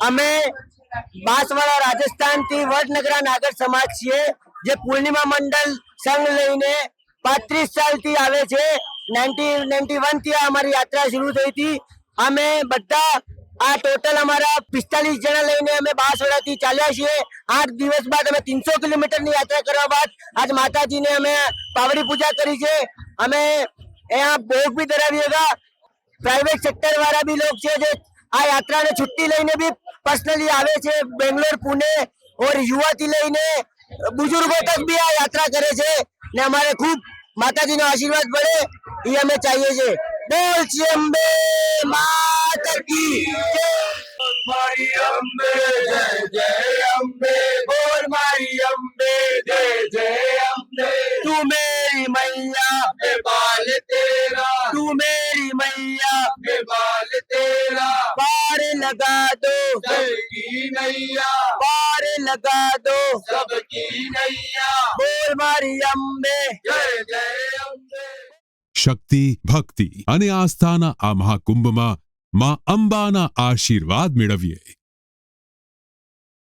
અમે બાંસવાડા રાજસ્થાનથી વડનગરા નાગર સમાજ છીએ, જે પૂર્ણિમા મંડળ સંઘ લઈને પાંત્રીસ સાલથી આવે છે. નાઇન્ટી નાઇન્ટી વનથી અમારી યાત્રા શરૂ થઈ હતી. અમે બધા, આ ટોટલ અમારા પિસ્તાલીસ જણા લઈને અમે બાસવાડા થી ચાલ્યા છીએ. આઠ દિવસ બાદ અમે ત્રણસો કિલોમીટરની યાત્રા કરવા બાદ આજ માતાજીને અમે પાવડી પૂજા કરી છે. અમે અહીંયા ભોગ બી ધરાવી હતા પ્રાઇવેટ સેક્ટર વાળા બી લોકો છે જે આ યાત્રાને છુટ્ટી લઈને બી पर्सनली आवे छे बेंगलोर पुणे और युवा थी लेने बुज़ुर्गों तक भी आ यात्रा करे छे ने हमारे खूब माताजी ना आशीर्वाद बढ़े ये हमें चाहिए छे बोल छे अंबे माता की जय मारी अंबे जय जय अंबे बोल मारी अंबे जय जय अंबे तू मेरी मैया बाल तेरा तू मेरी मैया बाल तेरा लगा दो जय की नैया पार लगा दो सबकी नैया बोल मारी अंबे जय जय અંબે શક્તિ ભક્તિ અને આસ્થાના આ મહાકુંભમાં માં અંબાના આશીર્વાદ મેળવીએ